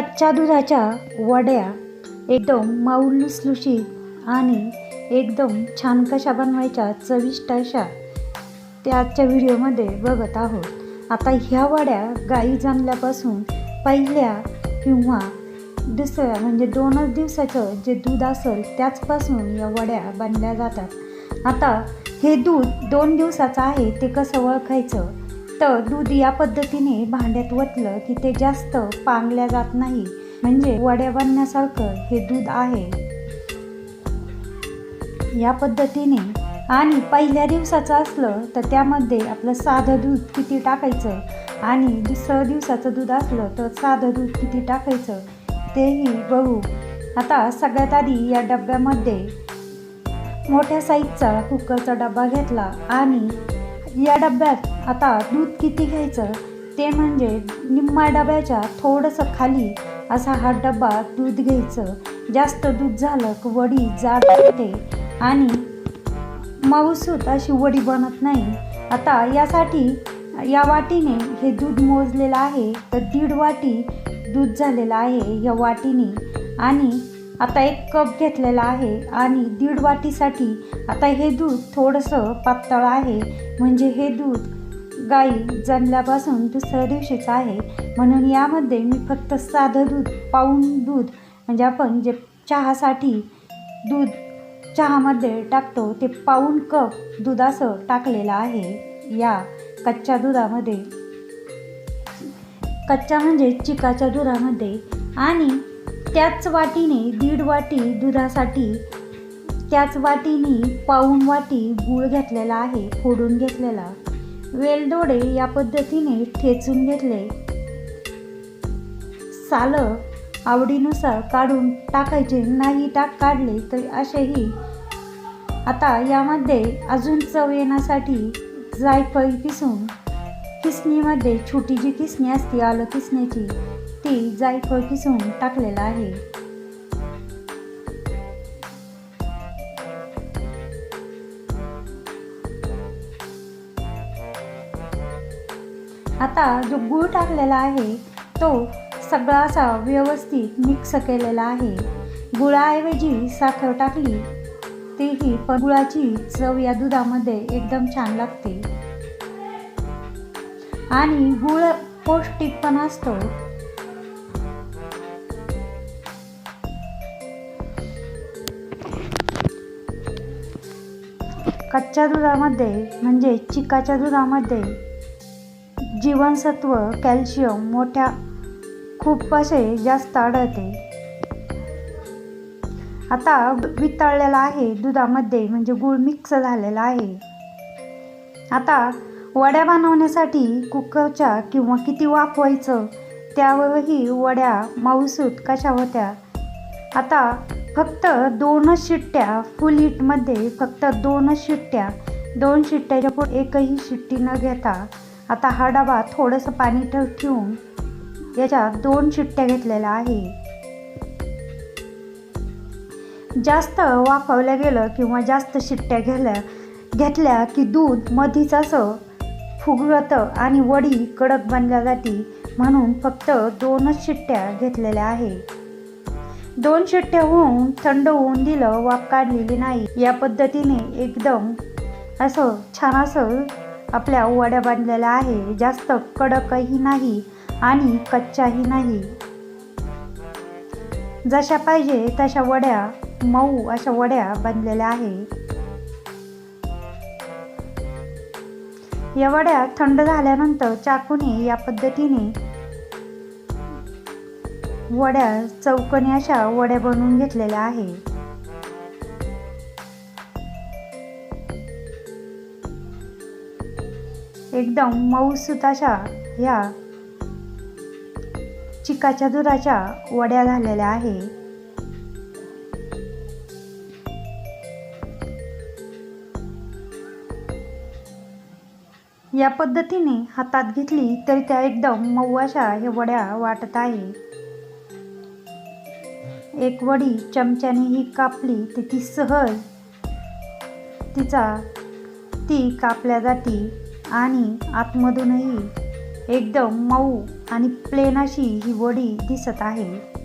कच्च्या दुधाच्या वड्या एकदम मऊ लुसलुशीत आणि एकदम छान कशा बनवायच्या चविष्ट अशा त्याच्या आजच्या व्हिडिओमध्ये बघत आहोत. आता ह्या वड्या गाई जमल्यापासून पहिल्या किंवा दुसऱ्या म्हणजे दोनच दिवसाचं जे दूध असेल त्याचपासून या वड्या बनल्या जातात. आता हे दूध दोन दिवसाचं आहे ते कसं ओळखायचं? तर दूध या पद्धतीने भांड्यात वतलं की ते जास्त पांगल्या जात नाही. म्हणजे वड्या बनण्यासारखं हे दूध आहे. या पद्धतीने आणि पहिल्या दिवसाचं असलं तर त्यामध्ये आपलं साधं दूध किती टाकायचं आणि दुसरं दिवसाचं दूध असलं तर साधं दूध किती टाकायचं तेही बघू. आता सगळ्यात आधी या डब्यामध्ये मोठ्या साईजचा कुकरचा डबा घेतला आणि या डब्यात आता दूध किती घ्यायचं ते म्हणजे निम्मा डब्याच्या थोडंसं खाली असा हा डबा दूध घ्यायचं. जास्त दूध झालं की वडी जाड होते आणि मऊसूत अशी वडी बनत नाही. आता यासाठी या वाटीने हे दूध मोजलेलं आहे. तर दीड वाटी दूध झालेलं आहे या वाटीने आणि आता एक कप घेतलेला आहे आणि दीड वाटीसाठी आता हे दूध थोडंसं पातळ आहे. म्हणजे हे दूध गाई जणल्यापासून दुसऱ्या दिवशीचं आहे. म्हणून यामध्ये मी फक्त साधं दूध पाऊन दूध म्हणजे आपण जे चहासाठी दूध चहामध्ये टाकतो ते पाऊन कप दूध असं टाकलेलं आहे. या कच्च्या दुधामध्ये. कच्च्या म्हणजे चिकाच्या दुधामध्ये. आणि त्याच वाटीने दीड वाटी दुधासाठी त्याच वाटीने पाऊण वाटी गूळ घेतलेला आहे फोडून घेतलेला. वेलदोडे या पद्धतीने ठेचून घेतले. सालं आवडीनुसार काढून टाकायचे. नाही टाक काढले तर असेही. आता यामध्ये अजून चव येण्यासाठी जायफळ किसून किसणीमध्ये छोटी जी किसणी असते आलं किसण्याची ती जायफळ किसून टाकलेलं आहे. आता जो गूळ टाकलेला आहे तो सगळा असा व्यवस्थित मिक्स केलेला आहे. गुळाऐवजी साखर टाकली तेही पण गुळाची चव या दुधामध्ये एकदम छान लागते. आणि गुळ पौष्टिक पण असतो. कच्च्या दुधामध्ये म्हणजे चिकाच्या दुधामध्ये जीवनसत्व कॅल्शियम मोठ्या खूप असे जास्त आढळते. आता वितळलेला आहे दुधामध्ये म्हणजे गूळ मिक्स झालेला आहे. आता वड्या बनवण्यासाठी कुकरच्या किंवा किती वाफवायचं त्यावरही वड्या मऊसूत कशा होत्या? आता फक्त दोनच शिट्ट्या फुल हिटमध्ये फक्त दोनच शिट्ट्या दोन शिट्ट्याच्या पुढे एकही शिट्टी न घेता आता हा डबा थोडंसं पाणी ठेव ठेवून याच्यात दोन शिट्ट्या घेतलेल्या आहे. जास्त वाफवलं गेलं किंवा जास्त शिट्ट्या घेल्या घेतल्या की दूध मधीच असं फुगवतं आणि वडी कडक बनल्या जाते म्हणून फक्त दोनच शिट्ट्या घेतलेल्या आहे. दोन शिट्ट्या होऊन थंड होऊन दिलं वाफ काढलेली नाही. या पद्धतीने एकदम असं छान असं आपल्या वड्या बांधलेल्या आहे. जास्त कडकही नाही आणि कच्च्याही नाही. जशा पाहिजे तशा वड्या मऊ अशा वड्या बांधलेल्या आहे. या वड्या थंड झाल्यानंतर चाकूने या पद्धतीने वड्या चौकणी अशा वड्या बनवून घेतलेल्या आहे. एकदम मऊसूत अशा ह्या चिकाच्या दुधाच्या वड्या झालेल्या आहे. या पद्धतीने हातात घेतली तरी त्या एकदम मऊ अशा हे वड्या वाटत आहे. एक वडी चमच्याने ही कापली तर ती सहज तिचा ती कापल्या जाते आणि आतमधूनही एकदम मऊ आणि प्लेन अशी ही वडी दिसत आहे.